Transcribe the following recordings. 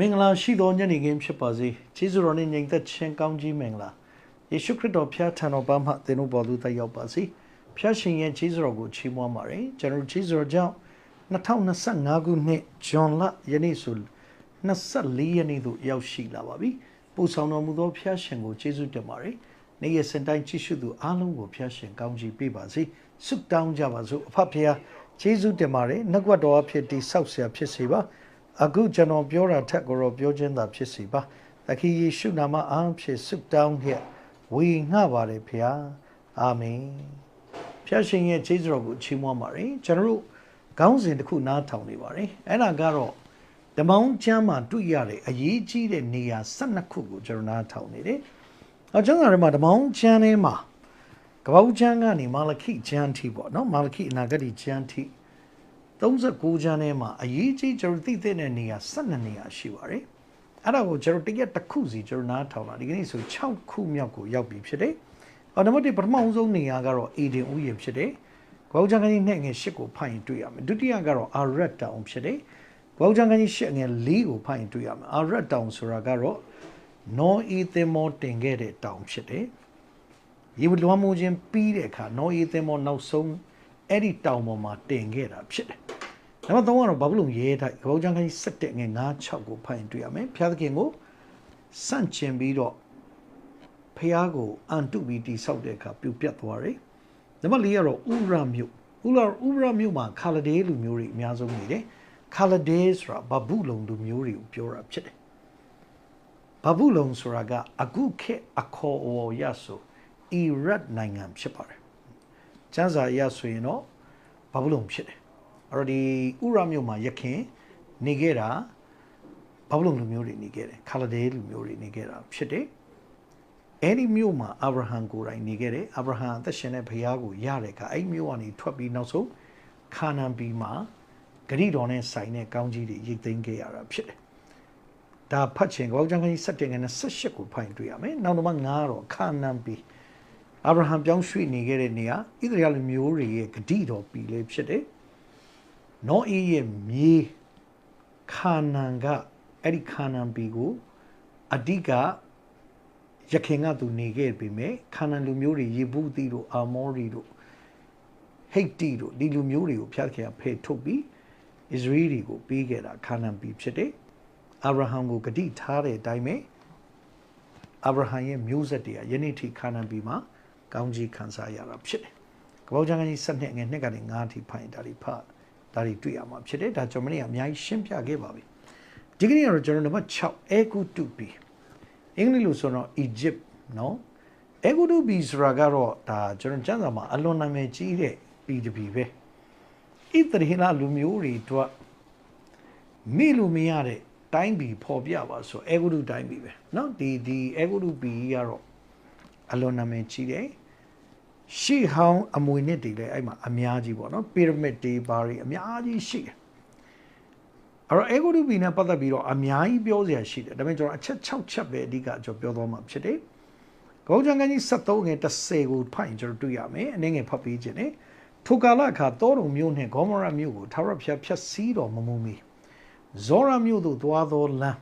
မင်္ဂလာရှိသောညနေခင်းဖြစ်ပါစေ။ကျေးဇူးတော်နှင့်ညီသက်ချင်းကောင်းကြီးမင်္ဂလာ။ယေရှုခရစ်တော်ဖျားထံတော်ပါမှသင်တို့ပေါ်သို့တက်ရောက်ပါစေ။ဖျားရှင်ရဲ့ကျေးဇူးတော်ကိုချီးမွမ်းပါရယ်။ကျွန်တော်ကျေးဇူးတော်ကြောင့်2025ခုနှစ်ဇွန်လယနေ့ဆို24ရက်နေ့သို့ရောက်ရှိလာပါပြီ။ပို့ဆောင်တော်မူသောဖျားရှင်ကိုကျေးဇူးတင်ပါရယ်။နေ့ရက်စတိုင်းကြည့်ရှုသူအားလုံးကိုဖျားရှင်ကောင်းကြီးပေးပါစေ။ဆုတောင်းကြပါစို့။အဖဖျားကျေးဇူးတင်ပါရယ်။နှုတ်ကတော်အဖြစ်တိဆောက်ဆရာဖြစ်စေပါ။ အခုကျွန်တော်ပြောတာထက်ကိုတော့ပြောခြင်းသာဖြစ်စီပါသခင်ယေရှုနာမအားဖြင့်ဆုတောင်းခဲ့ဝေငှပါတယ်ဖေဟာအာမင်ဖျာရှင်ရဲ့ခြေစတော်ကိုချီးမွမ်းပါတယ်ကျွန်တော်တို့ခေါင်းစဉ်တစ်ခုနားထောင်နေပါတယ်အဲ့ဒါကတော့ဓမ္မောင်းကျမ်းမှာတွေ့ရတဲ့အရေးကြီးတဲ့နေရာ12ခုကိုကျွန်တော်နားထောင်နေတယ်အကျမ်းစာထဲမှာဓမ္မောင်းကျမ်းထဲမှာကပ္ပဦးကျမ်းကနေမာလခိကျမ်းထိပေါ့နော်မာလခိအနာဂတိကျမ်းထိ 39ကျမ်းထဲမှာအရေးကြီးကျွန်တော်သိတဲ့နေရာ12နေရာရှိပါတယ်။အဲ့ဒါကိုကျွန်တော်တရက်တစ်ခုစီကျွန်တော်နားထောင်တာဒီကနေ့ဆို6ခုမြောက်ကိုရောက်ပြီဖြစ်တယ်။အော်နံပါတ်1ပထမဆုံးနေရာကတော့အေဒင်ဥယျာဉ်ဖြစ်တယ်။ဘောက်ချန်ကကြီးနဲ့ငယ်8ကိုဖတ်ရင်တွေ့ရမယ်။ဒုတိယကတော့အာရက်တောင်ဖြစ်တယ်။ဘောက်ချန်ကကြီး8ငယ်4ကိုဖတ်ရင်တွေ့ရမယ်။အာရက်တောင်ဆိုတာကတော့နောအီသင်မောတင်ခဲ့တဲ့တောင်ဖြစ်တယ်။ရေလွှမ်းမိုးခြင်းပြီးတဲ့အခါနောအီသင်မောနောက်ဆုံး အဲ့ဒီတောင်ပေါ်မှာတင်ခဲ့တာဖြစ်တယ်နံပါတ်3ကတော့ဘာဘူးလုံရဲထိုက်ကပောက်ချန်ခိုင်း7ငယ်9 6ကိုဖတ်ရင်တွေ့ရမယ်ဖျားသခင်ကိုစန့်ကျင်ပြီးတော့ဖျားကိုအန်တုပြီးတိဆောက်တဲ့အခါပြုတ်ပြတ်သွားတယ်နံပါတ်4ကတော့ဥရမြို့ဥရဥရမြို့မှာခါလဒဲလူမျိုးတွေအများဆုံးနေတယ်ခါလဒဲဆိုတာဘာဘူးလုံလူမျိုးတွေကိုပြောတာဖြစ်တယ်ဘာဘူးလုံဆိုတာကအခုခေတ်အခေါ်အဝေါ်ရဆိုအီရတ်နိုင်ငံဖြစ်ပါတယ် ကျမ်းစာအရဆိုရင်တော့ဘာဘူးလုံဖြစ်တယ်အဲ့တော့ဒီဥရမြို့မှာယခင်နေခဲ့တာဘာဘူးလုံလူမျိုးတွေနေခဲ့တယ်ခါလဒဲလူမျိုးတွေနေခဲ့တာဖြစ်တယ်အဲ့ဒီမြို့မှာအာဗြဟံကိုယ်တိုင်နေခဲ့တယ်အာဗြဟံအသက်ရှင်တဲ့ဘုရားကိုရတဲ့အခါအဲ့မြို့ကနေထွက်ပြီးနောက်ဆုံးခါနန်ပြည်မှာဂရိတော်နဲ့ဆိုင်တဲ့ကောင်းကြီးတွေရိတ်သိမ်းခဲ့ရတာဖြစ်တယ်ဒါဖတ်ချင်ကောင်းကျမ်းခန်းကြီး7ငယ်နဲ့18ကိုဖိုင်တွေ့ရမယ်နောက်တော့9တော့ခါနန်ပြည် အာဗြဟံပြောင်းရွှေ့နေခဲ့တဲ့နေရာဣသရေလမျိုးတွေရဲ့ဂတိတော်ပြည်လေးဖြစ်တယ်နောအေးရဲ့မြေခါနန်ကအဲ့ဒီခါနန်ပြည်ကိုအဓိကရခင်ကသူနေခဲ့ပြီမဲ့ခါနန်လူမျိုးတွေယေဗုသိတို့အာမောရီတို့ဟိတ်တီတို့ဒီလူမျိုးတွေကိုဖျက်ခင်ဖယ်ထုတ်ပြီးဣသရေလတွေကိုပေးခဲ့တာခါနန်ပြည်ဖြစ်တယ်အာဗြဟံကိုဂတိထားတဲ့အတိုင်းပဲအာဗြဟံရဲ့မျိုးဆက်တွေကယနေ့ထိခါနန်ပြည်မှာ ကောင်းကြီးခံစားရတာဖြစ်တယ်။ကပောက်ချန်ကြီး7နှစ်ငယ်နှစ်ကနေ9ထိဖိုင်တာဒီဖတ်ဒါတွေတွေ့ရမှာဖြစ်တယ်ဒါကျွန်တော်မနေ့ကအများကြီးရှင်းပြခဲ့ပါပြီဒီကနေ့ကတော့ကျွန်တော်နံပါတ်6အေကူတူပီအင်္ဂလိပ်လိုဆိုတော့ Egypt နော်အေကူတူပီဆိုတာကတော့ဒါကျွန်တော်ကျမ်းစာမှာအလွန်နာမည်ကြီးတဲ့ပြည်တပြည်ပဲဣသရေလလူမျိုးတွေတို့မိလို့မရတဲ့တိုင်းပြည်ပေါ်ပြပါဆိုအေကူတူတိုင်းပြည်ပဲเนาะဒီဒီအေကူတူပြည်ကတော့အလွန်နာမည်ကြီးတယ် ရှေ့ဟောင်းအမွေနှစ်တွေလည်းအဲ့မှာအများကြီးပေါ့နော်ပီရမစ်တွေဘာတွေအများကြီးရှိတယ်အဲ့တော့အေဂိုဒူဘီနဲ့ပတ်သက်ပြီးတော့အများကြီးပြောစရာရှိတယ်ဒါပေမဲ့ကျွန်တော်အချက်6ချက်ပဲအဓိကကျွန်တော်ပြောသွားမှာဖြစ်တယ်ကောင်းချန်ကန်ကြီး73ငယ်30ကိုဖတ်ရင်ကျွန်တော်တွေ့ရမယ်အနေငယ်ဖတ်ပြီးခြင်းနဲ့ထိုကာလအခါတောတုံမြို့နှင့်ဂေါမောရမြို့ကိုထာဝရဘုရားဖျက်ဆီးတော်မမူမီဇောရမြို့သို့သွားသောလမ်း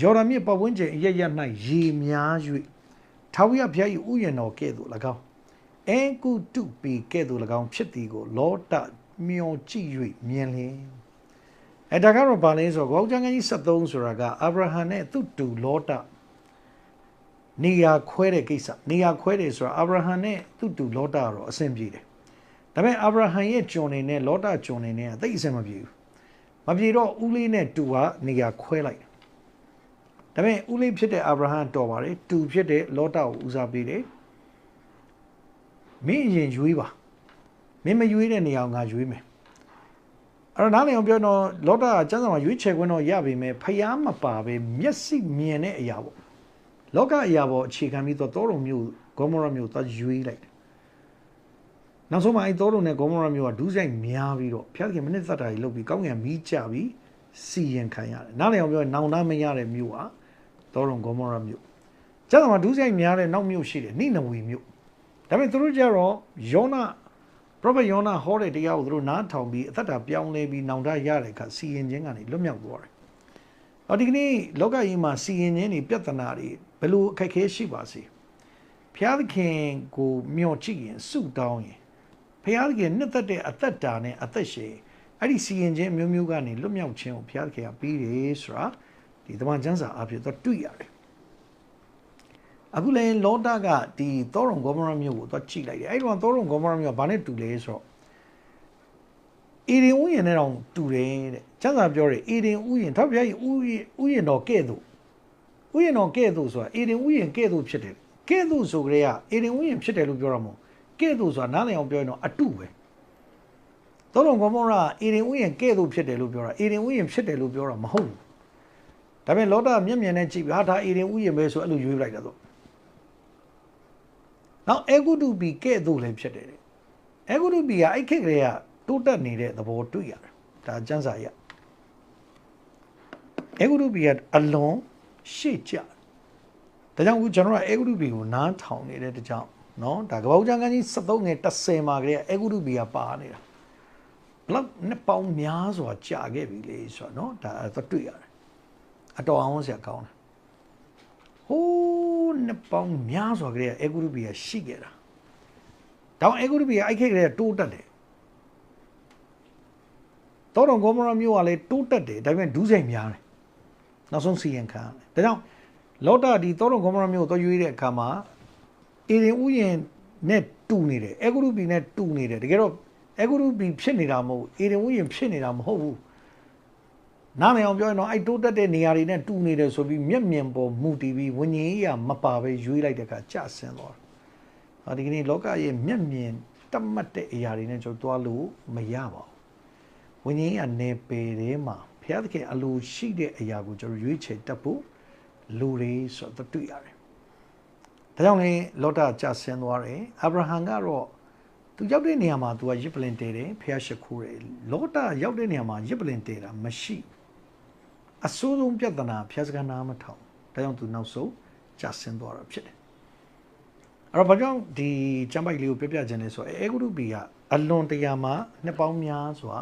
ယော်ဒန်မြစ်ပဝန်းကျင်အရရ၌ရေများ၍ထာဝရဘုရား၏ဥယျာဉ်တော်ကဲ့သို့၎င်း အဲကုတုပီကဲ့သို့၎င်းဖြစ်သည်ကိုလောတမျောကြည့်၍မြင်လင်အဲဒါကတော့ဗာလဲဆိုတော့ဂေါကျန်ကြီး73ဆိုတာကအာဗြဟံနဲ့သူ့တူလောတနေရာခွဲတဲ့ကိစ္စနေရာခွဲတယ်ဆိုတာအာဗြဟံနဲ့သူ့တူလောတကတော့အဆင်ပြေတယ်ဒါပေမဲ့အာဗြဟံရဲ့ကျွန်နေနဲ့လောတကျွန်နေနဲ့အသိအဆင်မပြေဘူးမပြေတော့ဦးလေးနဲ့တူကနေရာခွဲလိုက်ဒါပေမဲ့ဦးလေးဖြစ်တဲ့အာဗြဟံတော်ပါတယ်တူဖြစ်တဲ့လောတကိုဦးစားပေးတယ် မင်းအရင်ရွေးပါမင်းမရွေးတဲ့နေရာငါရွေးမယ်အဲ့တော့နားလည်အောင်ပြောတော့လောတာကကျမ်းစာမှာရွေးချယ်ခွင့်တော့ရပြီမဲ့ဖျားမပါပဲမျက်စိမြင်တဲ့အရာပေါ့လောကအရာပေါ့အခြေခံပြီးတော့တောတော်မျိုးဂေါမောရမျိုးသွားရွေးလိုက်တယ်နောက်ဆုံးမှအဲတောတော်နဲ့ဂေါမောရမျိုးကဒူးဆိုင်များပြီးတော့ဖျားခင်မနစ်သက်တာကြီးလုပ်ပြီးကောင်းကင်မီးကြပြီးစီရင်ခံရတယ်နားလည်အောင်ပြောနောင်နာမရတဲ့မျိုးဟာတောတော်ဂေါမောရမျိုးကျမ်းစာမှာဒူးဆိုင်များတဲ့နောက်မျိုးရှိတယ်နိနဝီမျိုး ဒါပေမဲ့သူတို့ကြတော့ယောနာပရောဖက်ယောနာဟောတဲ့တရားကိုသူတို့နားထောင်ပြီးအသက်တာပြောင်းလဲပြီးနောင်တရတဲ့အခါစီရင်ခြင်းကနေလွတ်မြောက်သွားတယ်။အော်ဒီကနေ့လောကကြီးမှာစီရင်ခြင်းတွေပြဿနာတွေဘယ်လိုအခက်အခဲရှိပါစေ။ဘုရားသခင်ကိုမျှော်ကြည့်ရင်ဆုတောင်းရင်ဘုရားသခင်နှစ်သက်တဲ့အသက်တာနဲ့အသက်ရှင်အဲ့ဒီစီရင်ခြင်းအမျိုးမျိုးကနေလွတ်မြောက်ခြင်းကိုဘုရားသခင်ကပြီးတယ်ဆိုတာဒီတမန်ကျမ်းစာအဖြစ်တော့တွေ့ရတယ်။ အခုလည်းလောဒကဒီသောရုံဂေါမရမြို့ကိုတော့ကြည့်လိုက်တယ်။အဲ့ဒီတော့သောရုံဂေါမရမြို့ကဘာနဲ့တူလဲဆိုတော့အေဒင်ဥယျာဉ်နဲ့တောင်တူတယ်တဲ့ကျမ်းစာပြောတယ်အေဒင်ဥယျာဉ်ထောက်ပြကြီးဥယျာဉ်ဥယျာဉ်တော်ကဲ့သို့ဥယျာဉ်တော်ကဲ့သို့ဆိုတာအေဒင်ဥယျာဉ်ကဲ့သို့ဖြစ်တယ်ကဲ့သို့ဆိုကြတဲ့ကအေဒင်ဥယျာဉ်ဖြစ်တယ်လို့ပြောရမှာကဲ့သို့ဆိုတာနားလည်အောင်ပြောရင်တော့အတုပဲသောတော်ကောမောရာအေဒင်ဥယျာဉ်ကဲ့သို့ဖြစ်တယ်လို့ပြောတာအေဒင်ဥယျာဉ်ဖြစ်တယ်လို့ပြောတာမဟုတ်ဘူးဒါပေမဲ့လောတာမျက်မြင်နဲ့ကြည့်ပြီးဟာဒါအေဒင်ဥယျာဉ်ပဲဆိုအဲ့လိုရွေးလိုက်တာတော့ နောက်အေဂုတုပီကဲ့သို့လည်းဖြစ်တယ်တဲ့အေဂုတုပီကအဲ့ခေတ်ကလေးကတိုးတက်နေတဲ့သဘောတွေ့ရတယ်ဒါကျမ်းစာရအေဂုတုပီကအလွန်ရှေ့ကျတယ်ဒါကြောင့်အခုကျွန်တော်ကအေဂုတုပီကိုနားထောင်နေတဲ့တကြောင်เนาะဒါကပ္ပဦးကျမ်းကန်းကြီး73ငယ်30မှာကလေးကအေဂုတုပီကပါနေတာဘလောက်နှစ်ပေါင်းများစွာကြာခဲ့ပြီလေဆိုတော့เนาะဒါတော့တွေ့ရတယ်အတော်အောင်စရာကောင်းတယ်ဟိုး နှစ်ပေါင်းများစွာကလေးကအေဂုတုပီကရှိခဲ့တာတောင်အေဂုတုပီကအိုက်ခေတ်ကလေးကတိုးတက်တယ်တောတော်ဂေါမရာမြို့ကလည်းတိုးတက်တယ်ဒါပေမဲ့ဒူးစိမ်များတယ်နောက်ဆုံးစီရင်ခံရတယ်ဒါကြောင့်လောတာဒီတောတော်ဂေါမရာမြို့ကိုတော့ရွေးတဲ့အခါမှာအေရင်ဥယျာဉ်နဲ့တူနေတယ်အေဂုရုပီနဲ့တူနေတယ်တကယ်တော့အေဂုရုပီဖြစ်နေတာမဟုတ်အေရင်ဥယျာဉ်ဖြစ်နေတာမဟုတ်ဘူး နားမအောင်ပြောရင်တော့အဲ့တိုးတက်တဲ့နေရာတွေနဲ့တူနေတယ်ဆိုပြီးမျက်မြင်ပေါ်မူတည်ပြီးဝิญဉ်ကြီးကမပါပဲရွေးလိုက်တဲ့အခါကြဆင်းသွားတယ်ဒီကနေ့လောကရဲ့မျက်မြင်တတ်မှတ်တဲ့အရာတွေနဲ့ကျွန်တော်သွားလို့မရပါဘူးဝိညာဉ်ကနေပေထဲမှာဘုရားသခင်အလိုရှိတဲ့အရာကိုကျွန်တော်ရွေးချယ်တတ်ဖို့လူတွေဆိုတော့တွေ့ရတယ်။ဒါကြောင့်လေလောတာကြာဆင်းသွားတယ်။အာဗြဟံကတော့သူရောက်တဲ့နေရာမှာသူကရစ်ပလင်တည်တယ်ဖះရှိခိုးတယ်။လောတာရောက်တဲ့နေရာမှာရစ်ပလင်တည်တာမရှိ။ အဆိုးဆုံးပြဿနာဖះစကားနာမထောင်။ဒါကြောင့်သူနောက်ဆုံးကြာဆင်းသွားတာဖြစ်တယ်။အဲ့တော့ဘာကြောင့်ဒီကျမ်းပိုက်လေးကိုပြပြခြင်းလဲဆိုတော့အေဂုရုပီကအလွန်တရာမှာနှစ်ပေါင်းများစွာ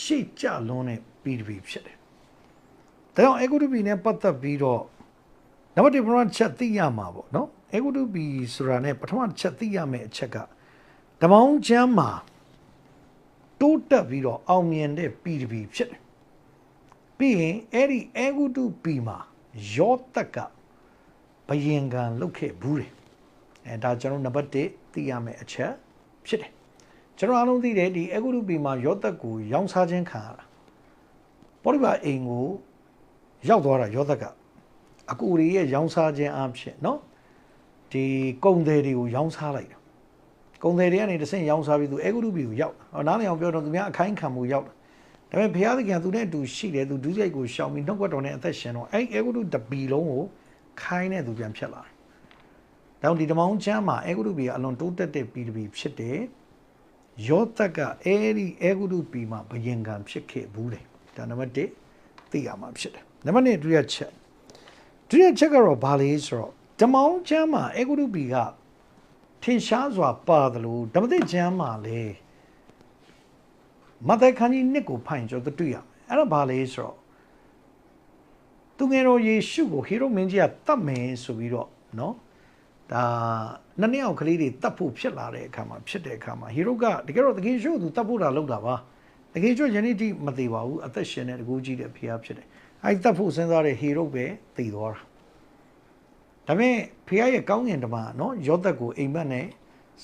ရှေ့ကြလွန်းတဲ့ပြည်တပြည်ဖြစ်တယ်။ဒါကြောင့်အေဂုတုပီနဲ့ပတ်သက်ပြီးတော့နံပါတ်1ပထမချက်သိရမှာပေါ့နော်။အေဂုတုပီဆိုတာနဲ့ပထမချက်သိရမယ့်အချက်ကဓမ္မောင်းချမ်းမှာတိုးတက်ပြီးတော့အောင်မြင်တဲ့ပြည်တပြည်ဖြစ်တယ်။ ပြီးရင်အဲ့ဒီအဂုတုပီမှာယောသက်ကဘယင်ကံလုတ်ခဲ့ဘူးတယ်အဲဒါကျွန်တော်နံပါတ်1သိရမယ့်အချက်ဖြစ်တယ်ကျွန်တော်အားလုံးသိတယ်ဒီအဂုတုပီမှာယောသက်ကိုရောင်းစားခြင်းခံရတာပောရိပါအိမ်ကိုရောက်သွားတာယောသက်ကအကူရီရဲ့ရောင်းစားခြင်းအဖြစ်နော်ဒီကုံတယ်တွေကိုရောင်းစားလိုက်တာကုံတယ်တွေကနေတဆင့်ရောင်းစားပြီးသူအဂုတုပီကိုရောက်တာဟောနားလည်အောင်ပြောတော့သူများအခိုင်းခံမှုရောက်တာ ဒါပေမဲ့ဘုရားသခင်ကသူနဲ့အတူရှိတယ်သူဒုစရိုက်ကိုရှောင်ပြီးနှုတ်ကပတ်တော်နဲ့အသက်ရှင်တော့အဲ့အဂုရုတပီလုံးကိုခိုင်းတဲ့သူပြန်ဖြစ်လာတယ်။ဒါကြောင့်ဒီဓမ္မအောင်ချမ်းမှာအဂုရုပီကအလွန်တိုးတက်တဲ့ပီတပီဖြစ်တယ်။ယောသက်ကအဲဒီအေဂုတုပီမှာဘယင်ကံဖြစ်ခဲ့ဘူးတယ်ဒါနံပါတ်1သိရမှာဖြစ်တယ်နံပါတ်2ဒုတိယချက်ဒုတိယချက်ကတော့ဘာလဲဆိုတော့ဓမ္မောင်းချမ်းမှာအေဂုတုပီကထင်ရှားစွာပါတယ်လို့ဓမ္မသစ်ချမ်းမှာလေ မသက်ခန်းကြီးနှစ်ကိုဖိုင်ကျွန်တော်တွေ့ရအဲ့ဒါဘာလဲဆိုတော့သူငယ်တော်ယေရှုကိုဟေရုမင်းကြီးကတတ်မယ်ဆိုပြီးတော့နော်ဒါနှစ်နှစ်အောင်ကလေးတွေတတ်ဖို့ဖြစ်လာတဲ့အခါမှာဖြစ်တဲ့အခါမှာဟေရုကတကယ်တော့တကယ်ရှုသူတတ်ဖို့တာလုပ်တာပါတကယ်ကျွယနေ့တိမသေးပါဘူးအသက်ရှင်တဲ့တကူကြီးတဲ့ဖခင်ဖြစ်တယ်အဲ့တတ်ဖို့စဉ်းစားတဲ့ဟေရုပဲတည်သွားတာဒါပေမဲ့ဖခင်ရဲ့ကောင်းငင်တမန်နော်ယောသက်ကိုအိမ်မက်နဲ့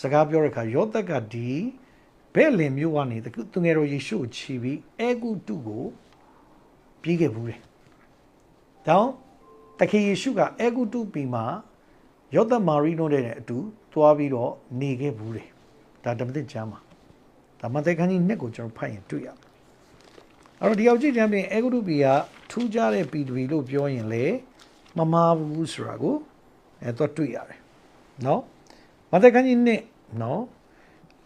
စကားပြောတဲ့အခါယောသက်ကဒီ ဘဲလင်မျိုးကနေသူငယ်တော်ယေရှုကိုခြီးပြီးအဲဂုတုကိုပြေးခဲ့ဘူးတယ်။တောင်းတခင်ယေရှုကအဲဂုတုပြီမှာယောသမာရီနိုနဲ့အတူသွားပြီးတော့နေခဲ့ဘူးတယ်ဒါဓမ္မသစ်ကျမ်းမှာဒါမသက်ခန်းကြီးနှစ်ကိုကျွန်တော်ဖတ်ရင်တွေ့ရမယ်အဲ့တော့ဒီအောင်ကြည့်ကျမ်းပြင်အေဂုတုပီကထူးခြားတဲ့ပီတပီလို့ပြောရင်လေမမားဘူးဆိုတာကိုအဲတော့တွေ့ရတယ်နော်မသက်ခန်းကြီးနှစ်နော်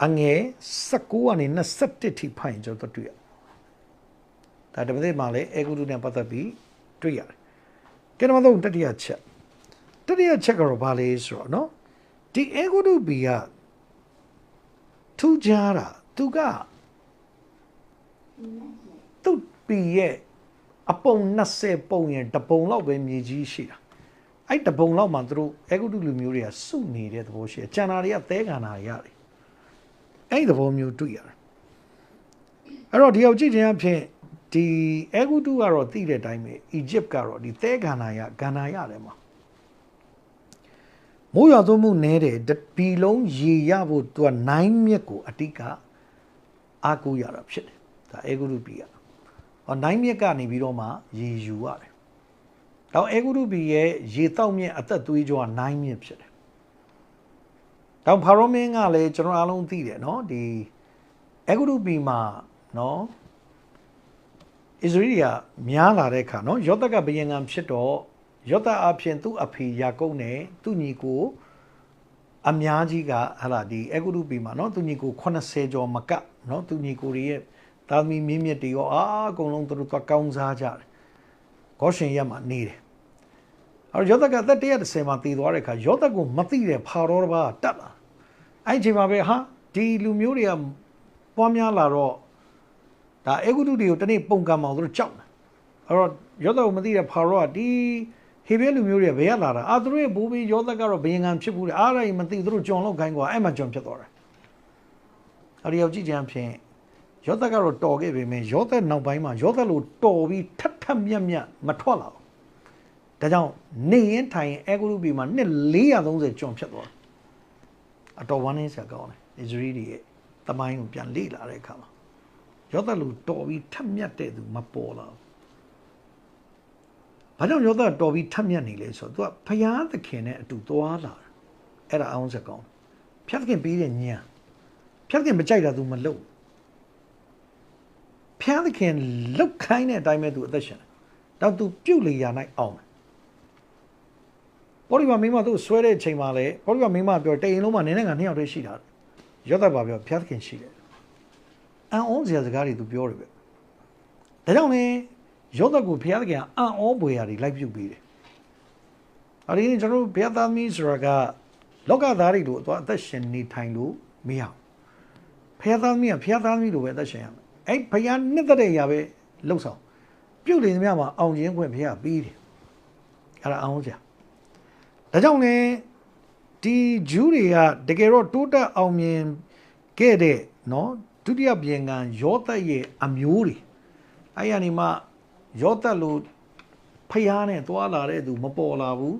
အငယ်19ကနေ21ထိဖတ်ရင်ကျွန်တော်တွေ့ရဒါဓမ္မသစ်မှာလေအေဂုတုနဲ့ပတ်သက်ပြီးတွေ့ရတယ်ကဲနံပါတ်3တတိယချက်တတိယချက်ကတော့ဘာလဲဆိုတော့နော်ဒီအေဂုတုဘီကထူးခြားတာသူကသူ့ဘီရဲ့အပုံ20ပုံရင်တပုံလောက်ပဲမြေကြီးရှိတာအဲ့တပုံလောက်မှသူတို့အေဂုတုလူမျိုးတွေကစုနေတဲ့သဘောရှိတယ်ကျန်တာတွေကသဲကန်တာတွေရတယ် အဲ့ဒီသဘောမျိုးတွေ့ရတယ်အဲ့တော့ဒီအောင်ကြည့်ခြင်းအဖြစ်ဒီအေဂုတုကတော့သိတဲ့အတိုင်းပဲအီဂျစ်ကတော့ဒီသဲကန်နာရဂန္နာရတယ်မှာမိုးရွာသွန်းမှုနဲတယ်တပီလုံးရေရဖို့သူက9မြက်ကိုအတိကအားကိုးရတာဖြစ်တယ်ဒါအေဂုတုပီကဟော9မြက်ကနေပြီးတော့မှရေယူရတယ်တော့အေဂုတုပီရဲ့ရေတောက်မြက်အသက်သွေးကြောက9မြက်ဖြစ်တယ် တော့ဖာရောမင်းကလည်းကျွန်တော်အားလုံးသိတယ်နော်ဒီအေဂုတုပီမှာနော်ဣသရေလကများလာတဲ့အခါနော်ယောသက်ကဘယင်ငံဖြစ်တော့ယောသအဖြစ်သူ့အဖေယာကုပ်နဲ့သူ့ညီကိုအများကြီးကဟလာဒီအေဂုတုပီမှာနော်သူညီကို80ကျော်မကပ်နော်သူညီကိုတွေရဲ့သားသမီးမြင့်မြတ်တွေရောအားအကုန်လုံးသူတို့သွားကောင်းစားကြတယ်ဂေါရှင်ရက်မှာနေတယ်အဲ့တော့ယောသက်ကသက်130မှာတည်သွားတဲ့အခါယောသက်ကိုမသိတဲ့ဖာရောတစ်ပါးတက်လာ အဲ့ဒီအချိန်မှာပဲဟာဒီလူမျိုးတွေကပွားများလာတော့ဒါအေဂုတုတွေကိုတနေ့ပုံကံအောင်သူတို့ကြောက်တယ်အဲ့တော့ယောသက်ကိုမသိတဲ့ဖာရောကဒီဟေဘဲလူမျိုးတွေကဘယ်ကလာတာအာသူတို့ရဲ့ဘိုးဘေးယောသက်ကတော့ဘယင်ငံဖြစ်ဘူးလေအားရရင်မသိသူတို့ကြုံလောက်ခိုင်းကွာအဲ့မှာကြုံဖြစ်သွားတယ်အဲ့ဒီရောက်ကြည့်ကြံဖြင့်ယောသက်ကတော့တော်ခဲ့ပေမဲ့ယောသက်နောက်ပိုင်းမှာယောသက်လိုတော်ပြီးထပ်ထပ်မြက်မြက်မထွက်လာဘူးဒါကြောင့်နေရင်ထိုင်ရင်အေဂုတုပြည်မှာနှစ်430ကျွံဖြစ်သွားတယ် အတော်ဝမ်းနည်းစရာကောင်းတယ်အစ္စရေးတွေရဲ့တမိုင်းကိုပြန်လေ့လာတဲ့အခါမှာယောသက်လိုတော်ပြီးထပ်မြက်တဲ့သူမပေါ်လာဘူးဘာကြောင့်ယောသက်တော်ပြီးထပ်မြက်နေလဲဆိုတော့ तू ကဖျားသခင်နဲ့အတူသွားလာတယ်အဲ့ဒါအောင်စကောင်းဖျားသခင်ပြီးတဲ့ညံဖျားသခင်မကြိုက်တာ तू မလုပ်ဖျားသခင်လုတ်ခိုင်းတဲ့အတိုင်းပဲ तू အသက်ရှင်တယ်တော့ तू ပြုတ်လေရာ၌အောင်တယ် ပေါ်ဒီမှာမိမတို့ဆွဲတဲ့အချိန်မှာလေပေါ်ဒီမှာမိမပြောတိန်လုံးမှာနင်းနဲ့ငါနှစ်ယောက်တည်းရှိတာရောသက်ပါပြောဖျားသခင်ရှိတယ်အန်အောင်စရာစကားတွေ तू ပြောတယ်ပဲဒါကြောင့်လေရောသက်ကိုဘုရားသခင်ကအံ့ဩပွေရာတွေလိုက်ပြုတ်ပေးတယ်။အဲဒီကျွန်တော်တို့ဘုရားသားမီးဆိုတာကလောကသားတွေလိုအသက်ရှင်နေထိုင်လို့မရဘူး။ဘုရားသားမီးကဘုရားသားမီးလိုပဲအသက်ရှင်ရမယ်။အဲ့ဘုရားနှစ်သက်တဲ့အရာပဲလှုပ်ဆောင်ပြုတ်လေသမျှမှာအောင်ခြင်းခွင့်ဘုရားပေးတယ်။အဲ့ဒါအောင်စရာ။ ဒါကြောင့်လေဒီဂျူးတွေကတကယ်တော့တိုးတက်အောင်မြင်ခဲ့တဲ့နော်ဒုတိယပြင်ကံရောသက်ရဲ့အမျိုးတွေအဲ့ရနေမှရောသက်လို့ဖျားနဲ့သွားလာတဲ့သူမပေါ်လာဘူး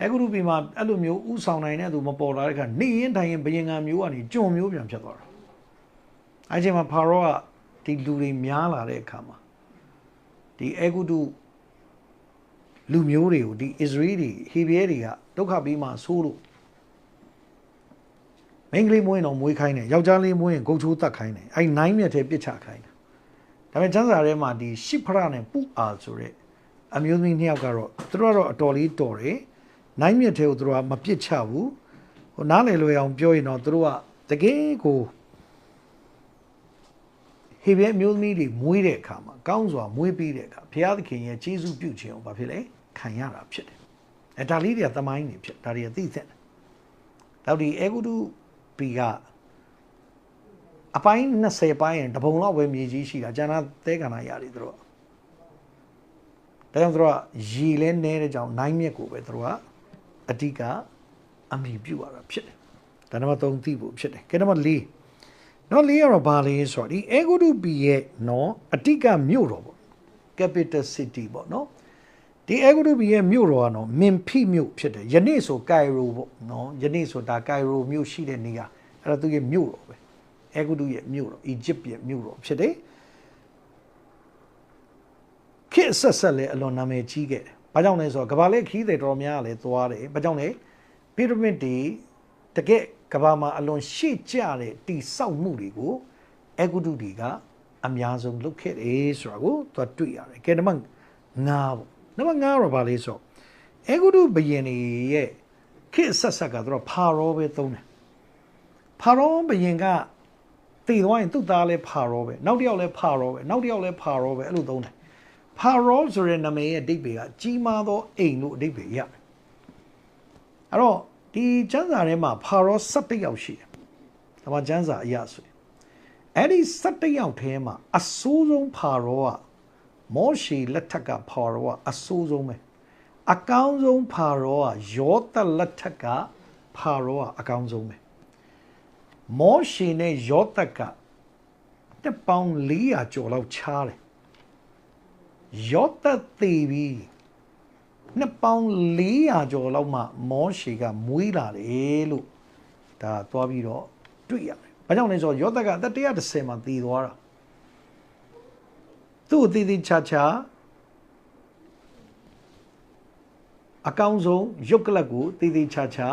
အခုလူပြည်မှာအဲ့လိုမျိုးဥဆောင်နိုင်တဲ့သူမပေါ်လာတဲ့ခါနေရင်ထိုင်ရင်ဘယင်ငံမျိုးကနေကြုံမျိုးပြန်ဖြစ်သွားတာအဲ့ချိန်မှာဖာရောကဒီလူတွေများလာတဲ့အခါမှာဒီအေဂုတု လူမျိုးတွေကိုဒီအစ္စရေးတွေဟေဘရဲတွေကဒုက္ခပြီးမှဆိုးလို့မိန်းကလေးမွေးတော့မွေးခိုင်းတယ်ယောက်ျားလေးမွေးရင်ဂုတ်ချိုးတတ်ခိုင်းတယ်အဲ့နိုင်မြက်ထဲပစ်ချခိုင်းတယ်ဒါပေမဲ့ကျမ်းစာထဲမှာဒီရှိဖရနဲ့ပုအာဆိုတဲ့အမျိုးသမီးနှစ်ယောက်ကတော့သူတို့ကတော့အတော်လေးတော်တယ်နိုင်မြစ်ထဲကိုသူတို့ကမပစ်ချဘူးဟိုနားလေလွယ်အောင်ပြောရင်တော့သူတို့ကတကယ်ကိုဟေဘဲအမျိုးသမီးတွေမွေးတဲ့အခါမှာကောင်းစွာမွေးပြီးတဲ့အခါဘုရားသခင်ရဲ့ကျေးဇူးပြုခြင်းကိုဘာဖြစ်လဲ ခံရတာဖြစ်တယ်အဲဒါလေးတွေကသမိုင်းနေဖြစ်ဒါတွေကသိတဲ့တော့ဒီအေဂုတုပီကအပိုင်း20ပိုင်းရင်တပုံလောက်ပဲမြေကြီးရှိတာကျန်တာသဲကန္နာရတယ်သူတို့ကဒါကြောင့်သူတို့ကရေလဲနဲတဲ့ကြောင့်နိုင်မြက်ကိုပဲသူတို့ကအဓိကအမိပြုရတာဖြစ်တယ်ဒါနံပါတ်3သိဖို့ဖြစ်တယ်ကဲနံပါတ်4နော်လေးရတော့ဘာလဲဆိုတော့ဒီအေဂုတုပီရဲ့နော်အဓိကမြို့တော်ပေါ့ capital city ပေါ့နော် ဒီအေဂုတုပီရဲ့မြို့တော်ကတော့မင်ဖိမြို့ဖြစ်တယ်ယနေ့ဆိုကိုင်ရိုပေါ့နော်ယနေ့ဆိုတာကိုင်ရိုမြို့ရှိတဲ့နေရာအဲ့ဒါသူရဲ့မြို့တော်ပဲအဲဂုတုရဲ့မြို့တော်အီဂျစ်ရဲ့မြို့တော်ဖြစ်တယ်ခေတ်ဆက်ဆက်လည်းအလွန်နာမည်ကြီးခဲ့တယ်။ဘာကြောင့်လဲဆိုတော့ကဘာလေးခီးတွေတော်များလည်းသွားတယ်။ဘာကြောင့်လဲပီရမစ်တွေတကယ်ကဘာမှာအလွန်ရှေ့ကျတဲ့တိဆောက်မှုတွေကိုအဲဂုတုတွေကအများဆုံးလုပ်ခဲ့တယ်ဆိုတာကိုသူတွေ့ရတယ်။ကဲနံပါတ်9ပေါ့။ နံပါတ်9တော့ဗာလေးဆိုအဲဂုတုဘယင်တွေရဲ့ခေတ်ဆက်ဆက်ကတော့ဖာရောပဲသုံးတယ်။ဖာရောဘယင်ကတည်သွားရင်သူ့သားလည်းဖာရောပဲနောက်တစ်ယောက်လည်းဖာရောပဲနောက်တစ်ယောက်လည်းဖာရောပဲအဲ့လိုသုံးတယ်ဖာရောဆိုတဲ့နာမည်ရဲ့အဓိပ္ပာယ်ကကြီးမားသောအိမ်လို့အဓိပ္ပာယ်ရတယ်အဲ့တော့ဒီကျမ်းစာထဲမှာဖာရော17ယောက်ရှိတယ်ဒါမှကျမ်းစာအရဆိုရင်အဲ့ဒီ17ယောက်ထဲမှာအဆိုးဆုံးဖာရောက မောရှေလက်ထက်ကဖာရောကအဆိုးဆုံးပဲအကောင်းဆုံးဖာရောကယောသလက်ထက်ကဖာရောကအကောင်းဆုံးပဲမောရှေနဲ့ယောသက်ကတစ်ပေါင်း400ကျော်လောက်ခြားတယ်ယောသသေပြီးနှစ်ပေါင်း400ကျော်လောက်မှမောရှေကမွေးလာတယ်လို့ဒါသွားပြီးတော့တွေ့ရတယ်။ဘာကြောင့်လဲဆိုတော့ယောသကအသက်130မှာတည်သွားတာ။ သူ့အသေးသေးချာချာအကောင်းဆုံးရုပ်ကလပ်ကိုတည်တည်ချာချာ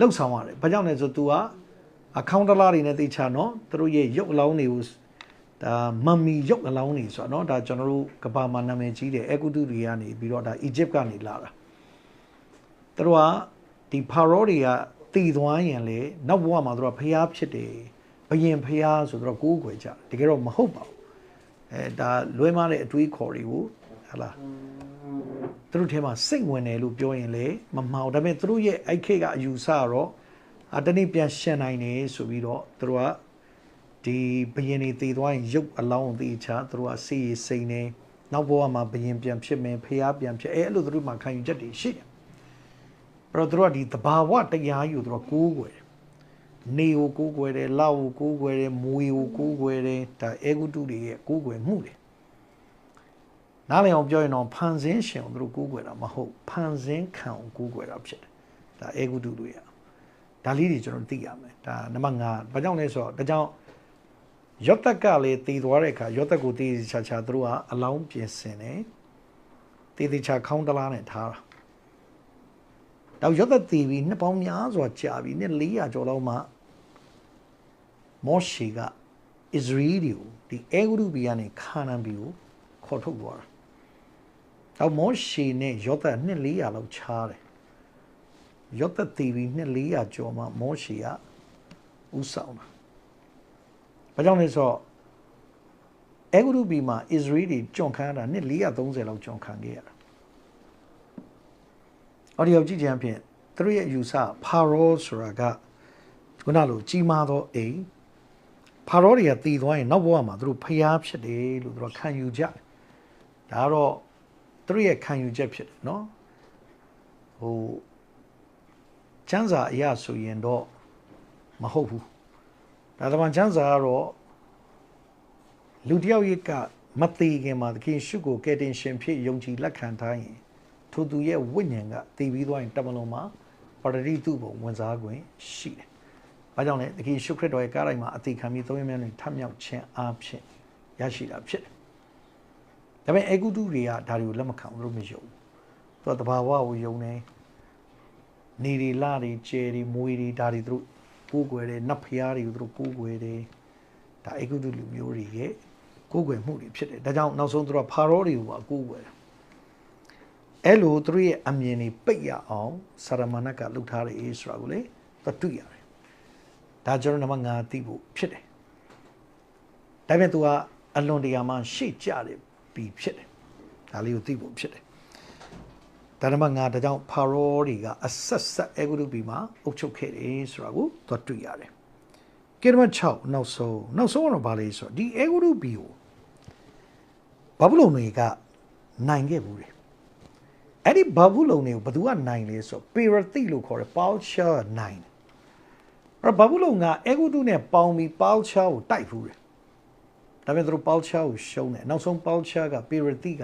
လှုပ်ဆောင်ရတယ်။ဘာကြောင့်လဲဆိုတော့ तू ကအခေါင်းတလားတွေနဲ့တေချာနော်သူတို့ရဲ့ရုပ်အလောင်းတွေကိုဒါမမ်မီရုပ်အလောင်းတွေဆိုတော့နော်ဒါကျွန်တော်တို့ကဘာမှာနာမည်ကြီးတယ်အကုတုတွေကနေပြီးတော့ဒါအီဂျစ်ကနေလာတာသူတို့ကဒီဖာရောတွေကတည်သွားရင်လေနောက်ဘဝမှာသူတို့ကဖျားဖြစ်တယ်ဘယင်ဖျားဆိုတော့ကိုးကွယ်ကြတကယ်တော့မဟုတ်ပါဘူး အဲဒါလွဲမားတဲ့အတွေးခေါ်တွေကိုဟလာသူတို့ထဲမှာစိတ်ဝင်တယ်လို့ပြောရင်လေမမှောင်ဒါပေမဲ့သူတို့ရဲ့အိုက်ခေတ်ကအယူဆတော့အတနေ့ပြန်ရှင်းနိုင်တယ်ဆိုပြီးတော့သူတို့ကဒီဘယင်တွေတည်သွားရင်ရုပ်အလောင်းတည်ချသူတို့ကစီရီစိန်နေနောက်ဘဝမှာဘယင်ပြန်ဖြစ်မယ်ဖျားပြန်ဖြစ်အဲအဲ့လိုသူတို့မှခံယူချက်တွေရှိတယ်အဲ့တော့သူတို့ကဒီတဘာဝတရားယူသူတို့ကိုးကွယ်တယ် နေကိုကိုးကွယ်တယ်လောက်ကိုကိုးကွယ်တယ်မွေကိုကိုးကွယ်တယ်ဒါအေဂုတုတွေရဲ့ကိုးကွယ်မှုတွေနားလည်အောင်ပြောရင်တော့ဖန်ဆင်းရှင်ကိုသူတို့ကိုးကွယ်တာမဟုတ်ဖန်ဆင်းခံကိုကိုးကွယ်တာဖြစ်တယ်ဒါအေဂုတုတွေရဒါလေးတွေကျွန်တော်သိရမယ်ဒါနံပါတ်5ဘာကြောင့်လဲဆိုတော့ဒါကြောင့်ယောသက်ကလည်းတည်သွားတဲ့အခါယောသက်ကိုတည်ချာချာသူတို့ကအလောင်းပြင်ဆင်တယ်တည်တည်ချာခေါင်းတလားနဲ့ထားတာတော့ယောသက်တည်ပြီးနှစ်ပေါင်းများစွာကြာပြီနှစ်400ကျော်လောက်မှ မောရှေကဣသရေလကိုဒီအေဂုရုပြည်ကနေခါနန်ပြည်ကိုခေါ်ထုတ်သွားတာတော့မောရှေနဲ့ယောသက်နှစ်400လောက်ခြားတယ်ယောသက်တည်ပြီးနှစ်400ကျော်မှမောရှေကဥဆောင်တာဘာကြောင့်လဲဆိုတော့အေဂုရုပြည်မှာဣသရေလကြုံခံရတာနှစ်430လောက်ကြုံခံခဲ့ရတာအော်ဒီယောကြည့်ချင်ဖြင့်သူတို့ရဲ့အယူဆဖာရောဆိုတာကခုနလိုကြီးမားသောအိမ် ဖာရောတွေကတည်သွားရင်နောက်ဘဝမှာသူတို့ဖျားဖြစ်တယ်လို့သူတို့ခံယူကြတယ်ဒါကတော့သူတို့ရဲ့ခံယူချက်ဖြစ်တယ်နော်ဟိုကျမ်းစာအရဆိုရင်တော့မဟုတ်ဘူးဒါတမန်ကျမ်းစာကတော့လူတယောက်ရဲ့ကမသေးခင်မှာသခင်ရှုကိုကယ်တင်ရှင်ဖြစ်ယုံကြည်လက်ခံထားရင်ထိုသူရဲ့ဝိညာဉ်ကတည်ပြီးသွားရင်တမန်လုံးမှာပါရတိတုဘုံဝင်စားခွင့်ရှိတယ်။ ဘာကြောင့်လဲသခင်ရှုခရစ်တော်ရဲ့ကားတိုင်းမှာအသေးခံပြီးသုံးရမြန်တွေထမြောက်ခြင်းအားဖြင့်ရရှိတာဖြစ်တယ်။ဒါပေမဲ့အေဂုတုတွေကဒါတွေကိုလက်မခံဘူးလို့မယုံဘူး။သူကတဘာဝကိုယုံနေနေရီလာတွေကျယ်တွေမွေတွေဒါတွေသူတို့ကိုးကွယ်တယ်နတ်ဖျားတွေကိုသူတို့ကိုးကွယ်တယ်ဒါအေဂုတုလူမျိုးတွေရဲ့ကိုးကွယ်မှုတွေဖြစ်တယ်ဒါကြောင့်နောက်ဆုံးသူတို့ဖာရောတွေကိုပါကိုးကွယ်တယ်အဲ့လိုသူတို့ရဲ့အမြင်တွေပိတ်ရအောင်စာရမဏတ်ကလှုပ်ထားတယ်ဆိုတာကိုလေသူတွေ့ရတယ် ဒါကျွန်တော်နံပါတ်5သိဖို့ဖြစ်တယ်ဒါပေမဲ့ तू ကအလွန်တရာမှရှေ့ကြတယ်ပြီးဖြစ်တယ်ဒါလေးကိုသိဖို့ဖြစ်တယ်ဒါနံပါတ်5ဒါကြောင့်ဖာရောတွေကအဆက်ဆက်အေဂုရုပြည်မှာအုပ်ချုပ်ခဲ့တယ်ဆိုတာကိုသွားတွေ့ရတယ်။ကေရမ6နောက်ဆုံးနောက်ဆုံးကတော့ဗာလေဆိုတော့ဒီအေဂုရုပြည်ကိုဘာဘူးလုံတွေကနိုင်ခဲ့ဘူးတယ်။အဲ့ဒီဘာဘူးလုံတွေကိုဘယ်သူကနိုင်လဲဆိုတော့ပေရတိလို့ခေါ်တယ်ပေါချာနိုင်တယ်။ အဲ့ဘာဘူးလုံကအေဂုတုနဲ့ပေါင်းပြီးပေါချာကိုတိုက်ဖူးတယ်။ဒါပေမဲ့သူတို့ပေါချာကိုရှုံးတယ်။နောက်ဆုံးပေါချာကပေရတိက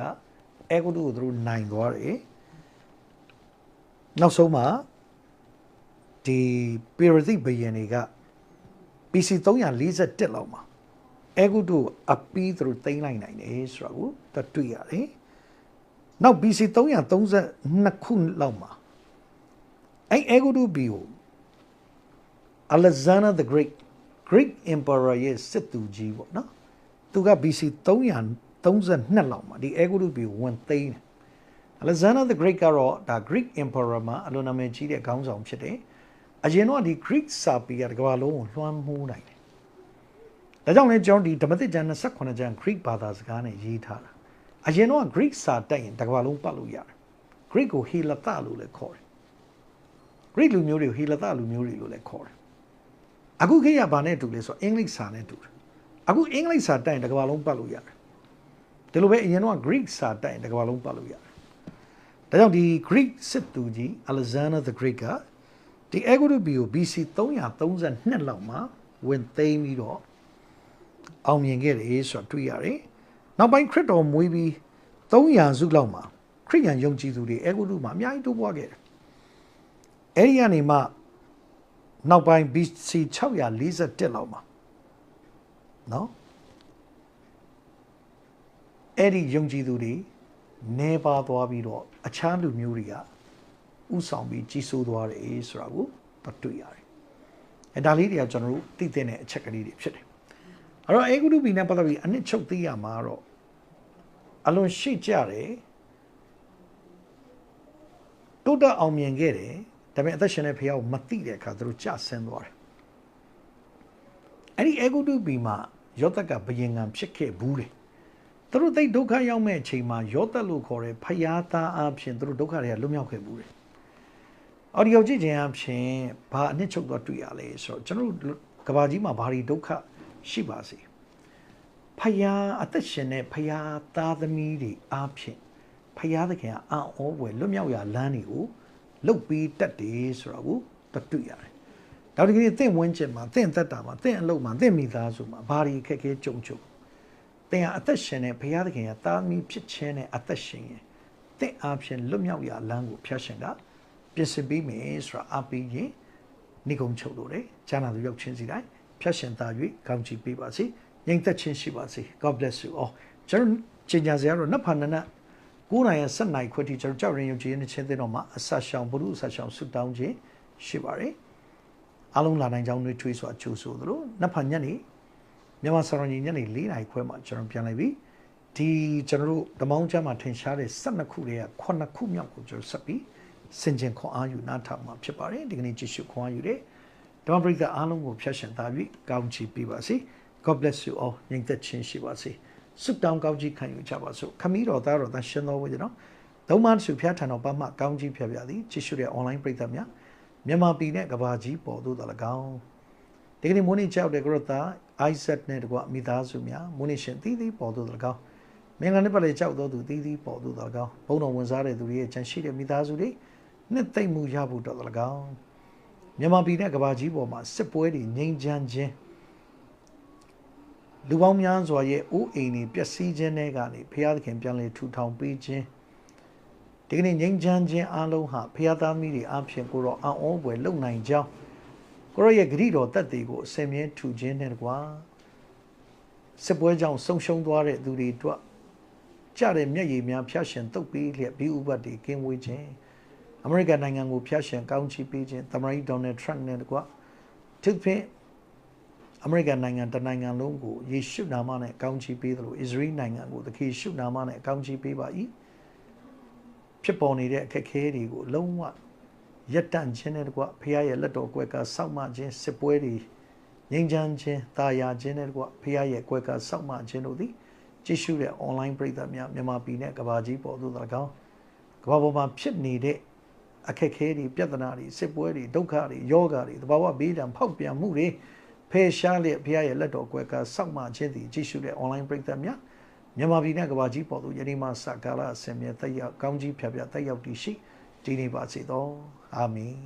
အေဂုတုကိုသူတို့နိုင်သွားတယ်။နောက်ဆုံးမှာဒီပေရတိဘယင်တွေက PC 341လောက်မှာအဲဂုတုအပီးသူတို့တင်လိုက်နိုင်တယ်ဆိုတာကိုတတွေ့ရတယ်။နောက် BC 332ခုလောက်မှာအဲအဲဂုတုဘီကို Alexander the Great Greek Emperor ရဲ့စစ်သူကြီးပေါ့နော်။သူက BC 332လောက်မှာဒီအဲဂုတုဘီကိုဝင်သိမ်းတယ် Alexander the Great ကတော့ဒါ Greek Emperor မှာအလွန်နာမည်ကြီးတဲ့ခေါင်းဆောင်ဖြစ်တယ်။အရင်တော့ဒီ Greek စာပေကတကမ္ဘာလုံးကိုလွှမ်းမိုးနိုင်တယ်။ဒါကြောင့်လဲကျွန်တော်ဒီဓမ္မသစ်ကျမ်း28ကျမ်း Greek ဘာသာစကားနဲ့ရေးထားတာ။အရင်တော့ Greek စာတက်ရင်တကမ္ဘာလုံးပတ်လို့ရတယ်။ Greek ကို Helata လို့လည်းခေါ်တယ်။ Greek လူမျိုးတွေကို Helata လူမျိုးတွေလို့လည်းခေါ်တယ်။ အခုခေတ်ကဘာနဲ့တူလဲဆိုတော့ English စာနဲ့တူတယ်။အခု English စာတက်ရင်တကမ္ဘာလုံးပတ်လို့ရတယ်။ဒီလိုပဲအရင်တော့ Greek စာတိုက်ရင်တစ်ကမ္ဘာလုံးပတ်လို့ရတယ်ဒါကြောင့်ဒီ Greek စစ်သူကြီး Alexander the Great ကဒီ Agrippina ကို BC 332လောက်မှာဝင်သိမ်းပြီးတော့အောင်မြင်ခဲ့တယ်ဆိုတာတွေ့ရတယ်နောက်ပိုင်းခရစ်တော်မွေးပြီး300စုလောက်မှာခရစ်ယာန်ယုံကြည်သူတွေ Agrippina မှာအများကြီးတိုးပွားခဲ့တယ်အဲ့ဒီကနေမှ နောက်ပိုင်း BC 641လောက်မှာနော်အဲ့ဒီယုံကြည်သူတွေနေပါသွားပြီးတော့အခြားလူမျိုးတွေကဥဆောင်ပြီးကြီးစိုးသွားတယ်ဆိုတာကိုတွေ့ရတယ်။အဲဒါလေးတွေကကျွန်တော်တို့သိတဲ့အချက်ကလေးတွေဖြစ်တယ်။အဲ့တော့အေဂုတုဘီနဲ့ပတ်သက်ပြီးအနှစ်ချုပ်သိရမှာတော့အလွန်ရှိကြတယ်တိုးတက်အောင်မြင်ခဲ့တယ် ဒါပေမဲ့အသက်ရှင်တဲ့ဖះကိုမသိတဲ့အခါသူတို့ကြဆင်းသွားတယ်အဲ့ဒီအေဂုတုဘီမှာယောသက်ကဘယင်ငံဖြစ်ခဲ့ဘူးလေသူတို့သိဒုက္ခရောက်မဲ့အချိန်မှာယောသက်လို့ခေါ်တဲ့ဖះသားအဖြစ်သူတို့ဒုက္ခတွေကလွတ်မြောက်ခဲ့ဘူးလေအော်ဒီယိုကြည့်ခြင်းအဖြစ်ဘာအနှစ်ချုပ်တော့တွေ့ရလဲဆိုတော့ကျွန်တော်တို့ကဘာကြီးမှာဘာတွေဒုက္ခရှိပါစေဖះအသက်ရှင်တဲ့ဖះသားသမီးတွေအဖြစ်ဖះသခင်ကအံ့ဩဖွယ်လွတ်မြောက်ရာလမ်းတွေကို လုတ်ပြီးတတ်တယ်ဆိုတာကိုတတွေ့ရတယ်။နောက်တစ်ခါသင်ဝင်းကျင်မှာသင်သက်တာမှာသင်အလုပ်မှာသင်မိသားစုမှာဘာတွေခက်ခဲကြုံကြုံသင်ဟာအသက်ရှင်တဲ့ဘုရားသခင်ရဲ့တာမီဖြစ်ခြင်းနဲ့အသက်ရှင်ရင်သင်အားဖြင့်လွတ်မြောက်ရာလမ်းကိုဖျက်ရှင်ကပြင်ဆင်ပေးမယ်ဆိုတာအပိရင်နေကုံချုပ်လို့တယ်။ဈာနာသူရောက်ချင်းစီတိုင်းဖျက်ရှင်သာ၍ကောင်းချီးပေးပါစေ။ငြိမ်သက်ခြင်းရှိပါစေ။ God bless you all ကျွန်တော်ကျင်ညာစရာတော့နတ်ဖာနန 9နိုင်ရ7နိုင်ခွဲထိကျွန်တော်ကြောက်ရင်ယုံကြည်နေချင်းတဲ့တော့မှာအဆက်ရှောင်ဘုရုအဆက်ရှောင်ဆုတောင်းခြင်းရှိပါတယ်အလုံးလာနိုင်ကြောင်းတွေထွေးစွာကြိုးဆိုသလိုနတ်ဖန်ညနေမြန်မာစရောင်ကြီးညနေ4နိုင်ခွဲမှာကျွန်တော်ပြန်လိုက်ပြီဒီကျွန်တော်တို့ဓမောင်းချမ်းမှာထင်ရှားတဲ့12ခုတွေက9ခုမြောက်ကိုကျွန်တော်ဆက်ပြီးစင်ကြင်ခွန်အားယူနားထောင်မှာဖြစ်ပါတယ်ဒီကနေ့ကြည့်ရှုခွန်အားယူတဲ့ဓမ္မပရိသတ်အားလုံးကိုဖျက်ရှင်သားပြီးကောင်းချီးပေးပါစေ God bless you all ညီသက်ချင်းရှိပါစေ ဆုတောင်းကောင်းကြီးခံယူကြပါစို့ခမီးတော်သားတော်သားရှင်တော်ဝိဇ္ဇနော်သုံးမဆုဖျားထံတော်ပါမှကောင်းကြီးဖျက်ပြသည်ကြည့်ရှုတဲ့ online ပရိသတ်များမြန်မာပြည်နဲ့ကဘာကြီးပေါ်သို့တော်၎င်းဒီကနေ့မိုးနေ့ကြောက်တဲ့ကရတာ Isaac နဲ့တကွမိသားစုများမိုးနေ့ရှင်သီးသီးပေါ်သို့တော်၎င်းမင်္ဂလာနေ့ပတ်လေကြောက်တော်သူသီးသီးပေါ်သို့တော်၎င်းဘုံတော်ဝင်စားတဲ့သူတွေရဲ့ချမ်းရှိတဲ့မိသားစုတွေနှစ်သိမ့်မှုရဖို့တော်တော်၎င်းမြန်မာပြည်နဲ့ကဘာကြီးပေါ်မှာစစ်ပွဲတွေငြိမ်းချမ်းခြင်း လူပေါင်းများစွာရဲ့အိုးအိမ်တွေပျက်စီးခြင်းတွေကနေဘုရားသခင်ပြန်လည်ထူထောင်ပေးခြင်းဒီကနေ့ငြိမ်းချမ်းခြင်းအလုံးဟာဘုရားသားမိတွေအဖြစ်ကိုတော့အံ့ဩဖွယ်လုံနိုင်ကြောင်းကိုရောရဲ့ဂရိတော်တက်တွေကိုအစင်မြဲထူခြင်းနဲ့တကွာစစ်ပွဲကြောင့်ဆုံရှုံသွားတဲ့သူတွေအတွက်ကြတဲ့မျက်ရည်များဖျက်ရှင်တုတ်ပြီးလျက်ဘီဥပတ်တွေကင်းဝေးခြင်းအမေရိကန်နိုင်ငံကိုဖျက်ရှင်ကောင်းချီးပေးခြင်းသမ္မတဒေါ်နယ်ထရန့်နဲ့တကွာသူဖြင့် အမေရိကန်နိုင်ငံတနိုင်ငံလုံးကိုယေရှုနာမနဲ့ကောင်းချီးပေးသလိုအစ္စရေးနိုင်ငံကိုသခင်ယေရှုနာမနဲ့ကောင်းချီးပေးပါ၏ဖြစ်ပေါ်နေတဲ့အခက်အခဲတွေကိုလုံးဝရက်တန့်ခြင်းနဲ့တကွဖခင်ရဲ့လက်တော်ကွယ်ကစောင့်မခြင်းစစ်ပွဲတွေငြိမ်းချမ်းခြင်းတာယာခြင်းနဲ့တကွဖခင်ရဲ့ကွယ်ကစောင့်မခြင်းတို့သည်ကြည့်ရှုတဲ့ online ပရိသတ်များမြန်မာပြည်နဲ့ကဘာကြီးပေါ်သို့၎င်းကဘာပေါ်မှာဖြစ်နေတဲ့အခက်အခဲတွေပြဿနာတွေစစ်ပွဲတွေဒုက္ခတွေယောဂတွေတဘာဝဘေးဒဏ်ဖောက်ပြန်မှုတွေ ဖေရှားလျက်ဘုရားရဲ့လက်တော်ကွယ်ကစောင့်မှခြင်းသည်ကြည့်ရှုတဲ့ online ပရိသတ်များမြန်မာပြည်နဲ့ကဘာကြီးပေါ်သို့ယနေ့မှစကားလာအစင်မြဲတက်ရောက်ကောင်းကြီးဖြတ်ဖြတ်တက်ရောက်တည်ရှိတည်နေပါစေသောအာမင်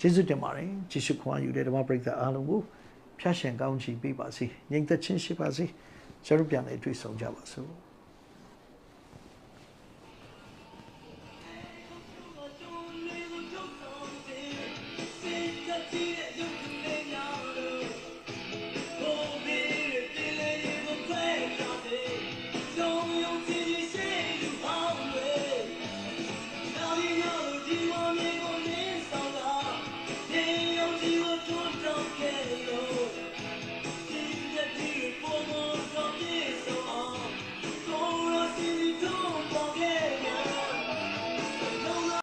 ကျေးဇူးတင်ပါတယ်ကြည့်ရှုခွန်ယူတဲ့ဓမ္မပရိသတ်အားလုံးကိုဖျားရှင်ကောင်းချီးပေးပါစေညီသက်ချင်းရှိပါစေကျွန်တော်ပြန်လေတွေ့ဆုံကြပါစို့